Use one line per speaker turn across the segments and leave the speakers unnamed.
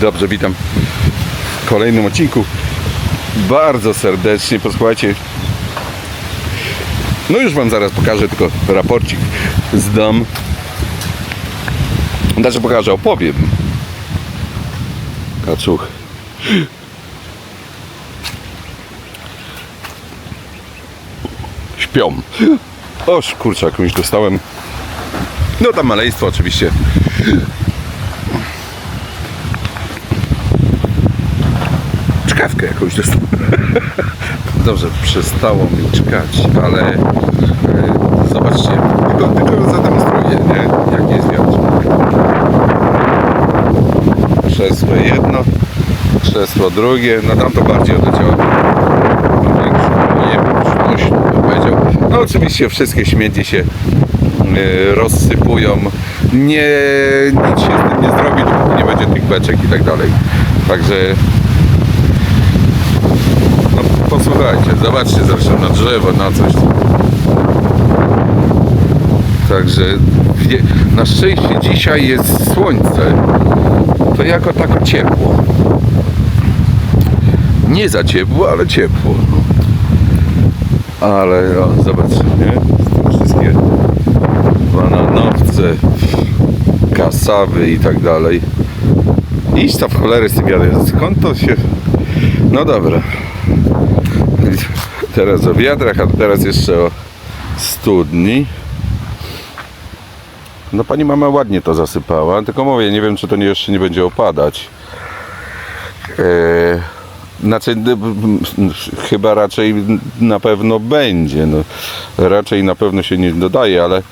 Dobrze, witam w kolejnym odcinku. Bardzo serdecznie, posłuchajcie. No już Wam zaraz pokażę, tylko raporcik zdam. Znaczy pokażę, opowiem. Kaczuch. Śpią. Oż kurczak, już dostałem. No tam maleństwo oczywiście. Jakąś. Dobrze, przestało mi czkać, ale e, zobaczcie, tylko, tylko zademonstruję, nie? Jak jest wiatr. Krzesło jedno, krzesło drugie, no tam to bardziej odleciało. Powiedział. No oczywiście wszystkie śmieci się e, rozsypują. Nie, nic się z tym nie zrobi, dopóki nie będzie tych beczek i tak dalej. Także posłuchajcie, zobaczcie zresztą na drzewo, na coś. Także na szczęście dzisiaj jest słońce. To jako tako ciepło. Nie za ciepło, ale ciepło. No. Ale o, zobaczcie, nie? Wszystkie bananowce, kasawy i tak dalej. Idź tam w cholerę z tym wiadrem. Skąd to się... No dobra. Teraz o wiadrach, a teraz jeszcze o studni. No pani mama ładnie to zasypała, tylko mówię, nie wiem czy to nie, jeszcze nie będzie opadać. Eee, znaczy, chyba raczej na pewno będzie. No, raczej na pewno się nie dodaje, ale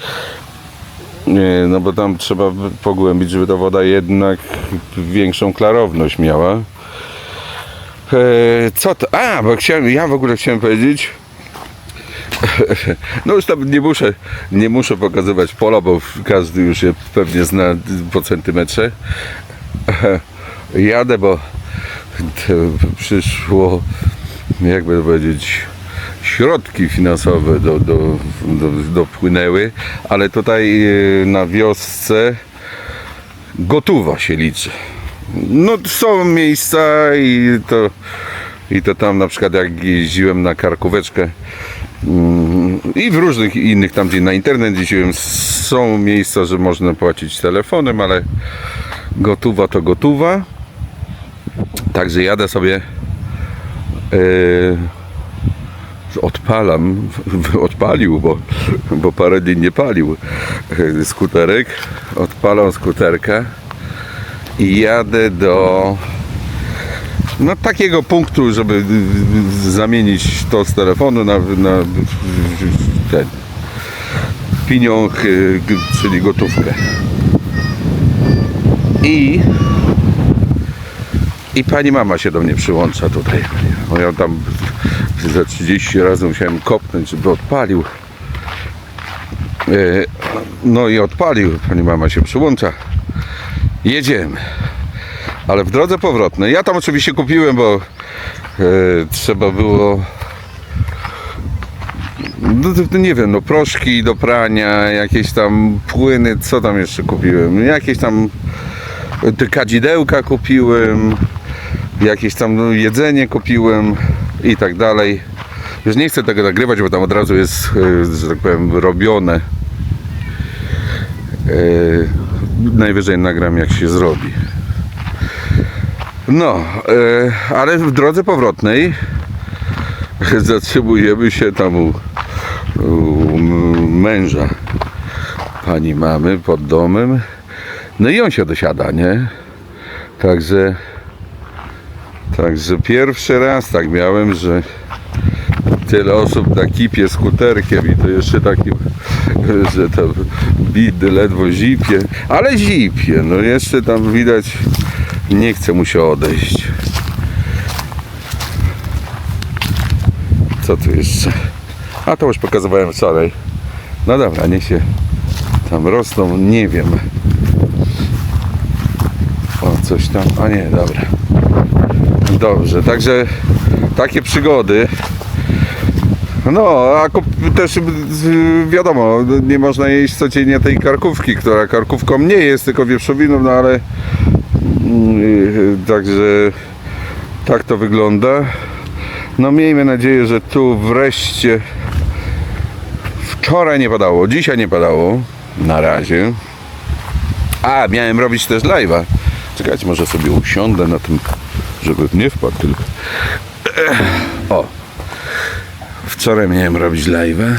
nie, no bo tam trzeba pogłębić, żeby ta woda jednak większą klarowność miała. E, co to? A, bo chciałem, ja w ogóle chciałem powiedzieć. No już tam nie muszę, nie muszę pokazywać pola, bo każdy już je pewnie zna po centymetrze. Jadę, bo przyszło, jakby powiedzieć, środki finansowe do, do, do, dopłynęły, ale tutaj e, na wiosce gotowa się liczy. No są miejsca i to, i to tam na przykład jak jeździłem na karkóweczkę mm, i w różnych innych tam gdzie na internet jeździłem są miejsca, że można płacić telefonem, ale gotowa to gotowa. Także jadę sobie yy, odpalam, odpalił, bo, bo parę dni nie palił yy, skuterek, odpalam skuterka i jadę do no takiego punktu, żeby y, y, zamienić to z telefonu na, na ten pieniądz, y, czyli gotówkę. I i pani mama się do mnie przyłącza tutaj. Bo ja tam za 30 razy musiałem kopnąć, żeby odpalił. E, No i odpalił. Pani mama się przyłącza. Jedziemy. Ale w drodze powrotnej. Ja tam oczywiście kupiłem, bo e, trzeba było. No, nie wiem, no proszki do prania, jakieś tam płyny, co tam jeszcze kupiłem? Jakieś tam te kadzidełka kupiłem, jakieś tam no, jedzenie kupiłem i tak dalej. Już nie chcę tego nagrywać, bo tam od razu jest, e, że tak powiem, robione. E, najwyżej nagram jak się zrobi. No, e, ale w drodze powrotnej zatrzymujemy się tam u, u męża pani mamy pod domem. No i on się dosiada, nie? Także także pierwszy raz tak miałem, że tyle osób na kipie skuterkiem i to jeszcze takim, że to bidy ledwo zipie, ale zipie, no jeszcze tam widać nie chce mu się odejść. Co tu jeszcze? A to już pokazywałem wczoraj. No dobra, niech się tam rosną, nie wiem. O, coś tam, a nie, dobra. Dobrze, także takie przygody. No, a też y, wiadomo, nie można jeść codziennie tej karkówki, która karkówką nie jest, tylko wieprzowiną, no ale Yy, Także tak to wygląda. No miejmy nadzieję, że tu wreszcie wczoraj nie padało, dzisiaj nie padało. Na razie. A, miałem robić też live'a. Czekajcie, może sobie usiądę na tym, żeby nie wpadł tylko. O. Wczoraj miałem robić live'a.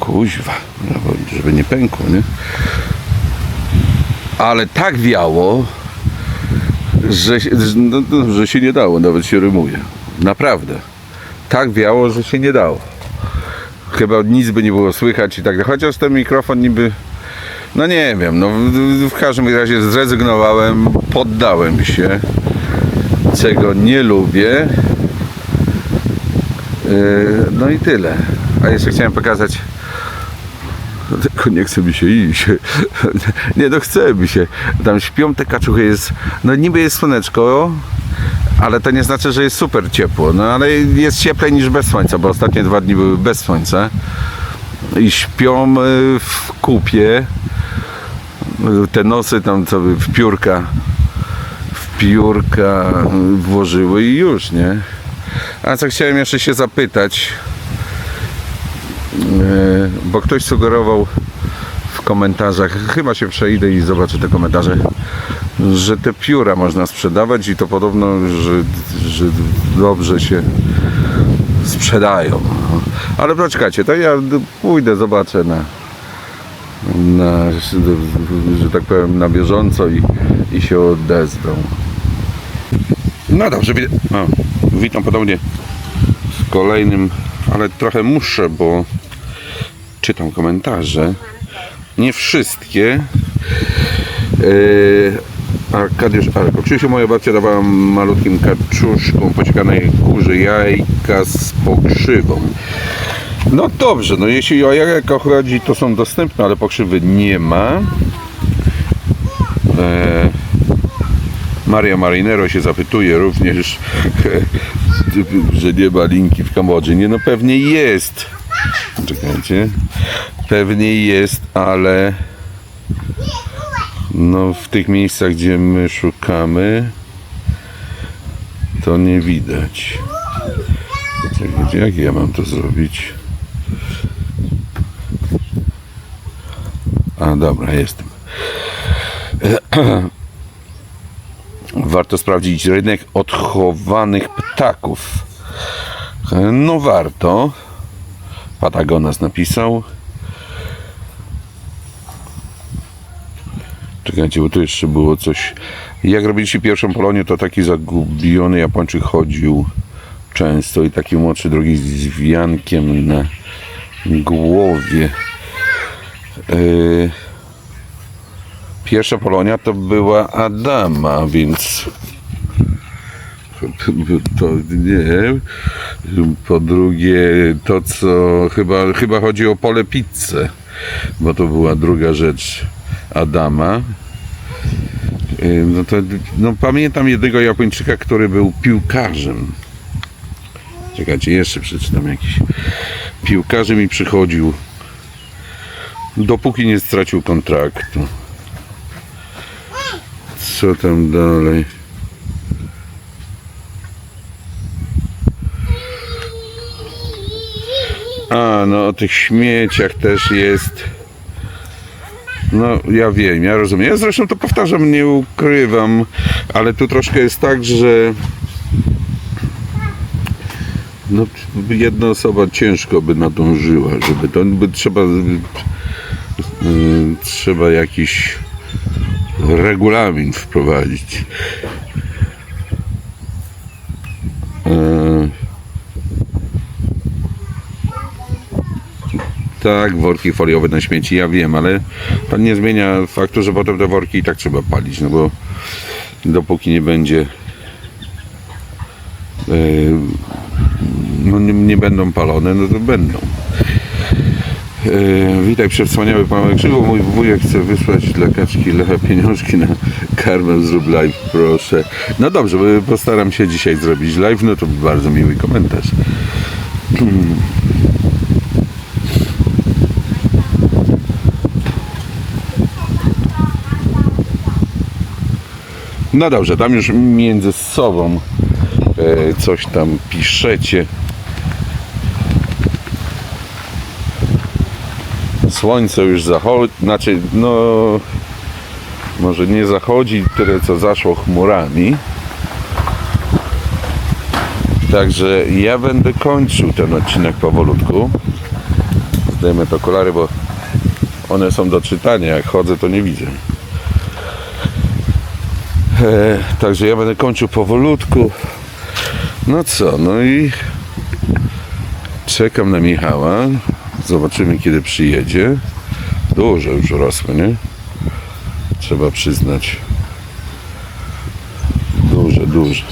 Kuźwa, no żeby nie pękło, nie? Ale tak wiało, że, no, no, że się nie dało, nawet się rymuje. Naprawdę. Tak wiało, że się nie dało. Chyba nic by nie było słychać i tak. Chociaż ten mikrofon niby. No nie wiem, no w, w każdym razie zrezygnowałem, poddałem się, czego nie lubię. Yy, No i tyle. A jeszcze chciałem pokazać. No Tylko nie chce mi się iść. Nie, no chce mi się. Tam śpią te kaczuchy, jest. No niby jest słoneczko, ale to nie znaczy, że jest super ciepło. No ale jest cieplej niż bez słońca, bo ostatnie dwa dni były bez słońca. I śpią y, w kupie. Te nosy tam co w piórka w piórka y, włożyły i już, nie? A co chciałem jeszcze się zapytać, e, bo ktoś sugerował w komentarzach, chyba się przejdę i zobaczę te komentarze, że te pióra można sprzedawać i to podobno, że, że dobrze się sprzedają. Ale poczekajcie, to ja pójdę, zobaczę na, na że tak powiem, na bieżąco i, i się odezwę. No dobrze, o, witam ponownie w kolejnym, ale trochę muszę, bo czytam komentarze. Nie wszystkie. Yy, Arkadiusz Arko. Krzysiu, moja babcia dawała malutkim kaczuszkom pociekanej kurzy jajka z pokrzywą. No dobrze, no jeśli o jajka chodzi, to są dostępne, ale pokrzywy nie ma. Eee, Maria Marinero się zapytuje również, że nie ma linki w Kambodży. Nie, no pewnie jest. Czekajcie. Pewnie jest, ale no w tych miejscach, gdzie my szukamy, to nie widać. Czekajcie, jak ja mam to zrobić? A dobra, jestem. Warto sprawdzić rynek odchowanych ptaków. No warto. Patagonas napisał. Czekajcie, bo tu jeszcze było coś. Jak robiliście pierwszą Polonię, to taki zagubiony Japończyk chodził często i taki młodszy drugi z wiankiem na głowie. Yy, Pierwsza Polonia to była Adama, więc to nie. Po drugie, to co chyba, chyba chodzi o pole pizzę, bo to była druga rzecz Adama. Yy, No to no pamiętam jednego Japończyka, który był piłkarzem. Czekajcie, jeszcze przeczytam jakiś. Piłkarzem i przychodził dopóki nie stracił kontraktu. Co tam dalej? A, no o tych śmieciach też jest. No, ja wiem, ja rozumiem. Ja zresztą to powtarzam, nie ukrywam, ale tu troszkę jest tak, że no, jedna osoba ciężko by nadążyła, żeby to by trzeba y, trzeba jakiś regulamin wprowadzić. E, Tak, worki foliowe na śmieci, ja wiem, ale to nie zmienia faktu, że potem te worki i tak trzeba palić, no bo dopóki nie będzie e, no nie, nie będą palone, no to będą. E, witaj przewsłaniały Paweł Krzywo. Mój wujek chce wysłać dla kaczki Lecha pieniążki na karmę. Zrób live, proszę. No dobrze, postaram się dzisiaj zrobić live. No to bardzo miły komentarz. No dobrze, tam już między sobą e, coś tam piszecie. Słońce już zachodzi, znaczy no może nie zachodzi tyle co zaszło chmurami. Także ja będę kończył ten odcinek powolutku. Zdejmę te okulary, bo one są do czytania. Jak chodzę, to nie widzę. E, także ja będę kończył powolutku. No co, no i czekam na Michała. Zobaczymy, kiedy przyjedzie. Dużo już rosły, nie? Trzeba przyznać. Duże, duże.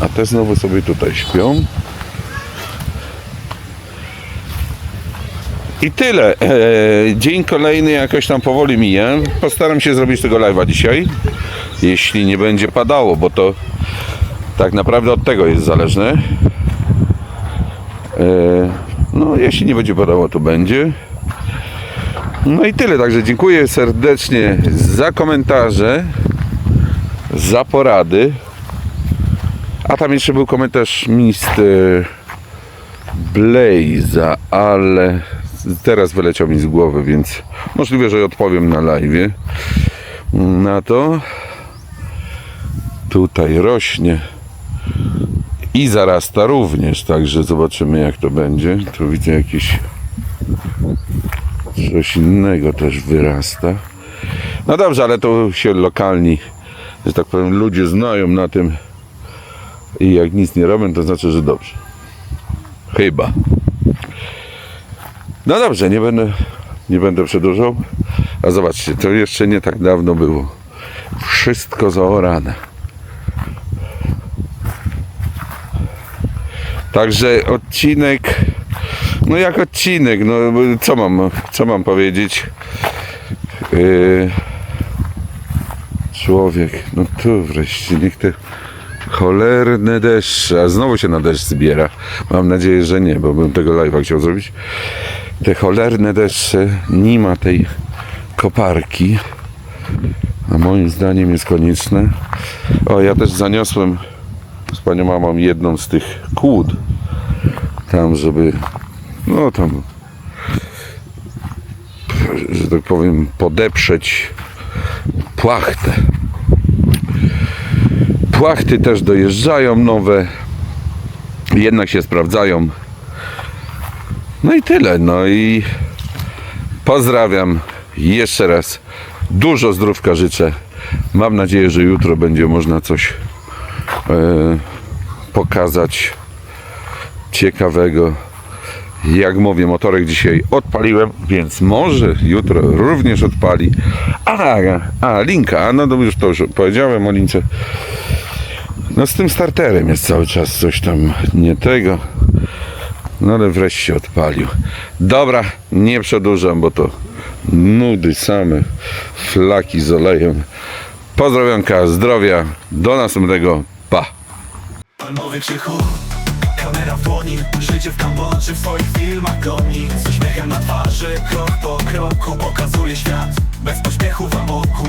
A te znowu sobie tutaj śpią. I tyle. Eee, dzień kolejny jakoś tam powoli mija. Postaram się zrobić tego live'a dzisiaj. Jeśli nie będzie padało, bo to tak naprawdę od tego jest zależne. Jeśli nie będzie padało, to będzie. No i tyle. Także dziękuję serdecznie za komentarze, za porady. A tam jeszcze był komentarz minister Blaze'a, ale teraz wyleciał mi z głowy, więc możliwe, że odpowiem na live na to. Tutaj rośnie i zarasta również, także zobaczymy jak to będzie. Tu widzę jakieś coś innego też wyrasta. No dobrze, ale to się lokalni, że tak powiem, ludzie znają na tym i jak nic nie robią, to znaczy, że dobrze. Chyba. No dobrze, nie będę, nie będę przedłużał. A zobaczcie, to jeszcze nie tak dawno było. Wszystko zaorane. Także odcinek, no jak odcinek, no co mam, co mam powiedzieć? Yy, człowiek, no tu wreszcie, niech te cholerne deszcze, a znowu się na deszcz zbiera. Mam nadzieję, że nie, bo bym tego live'a chciał zrobić. Te cholerne deszcze, nie ma tej koparki, a moim zdaniem jest konieczne. O, ja też zaniosłem z panią mamą jedną z tych kłód tam, żeby no tam że tak powiem podeprzeć płachtę. Płachty też dojeżdżają nowe jednak się sprawdzają. No i tyle no i pozdrawiam jeszcze raz. Dużo zdrówka życzę. Mam nadzieję, że jutro będzie można coś pokazać ciekawego. Jak mówię, motorek dzisiaj odpaliłem, więc może jutro również odpali. A, a linka, no to już to już powiedziałem o lince. No z tym starterem jest cały czas coś tam nie tego. No ale wreszcie odpalił. Dobra, nie przedłużam, bo to nudy same, flaki z olejem. Pozdrowionka, zdrowia, do następnego, pa!
Palmowy krzychu. Kamera w dłoni Życie w Kambodży w swoich filmach goni Z uśmiechem na twarzy Krok po kroku pokazuje świat. Bez pośpiechu w amoku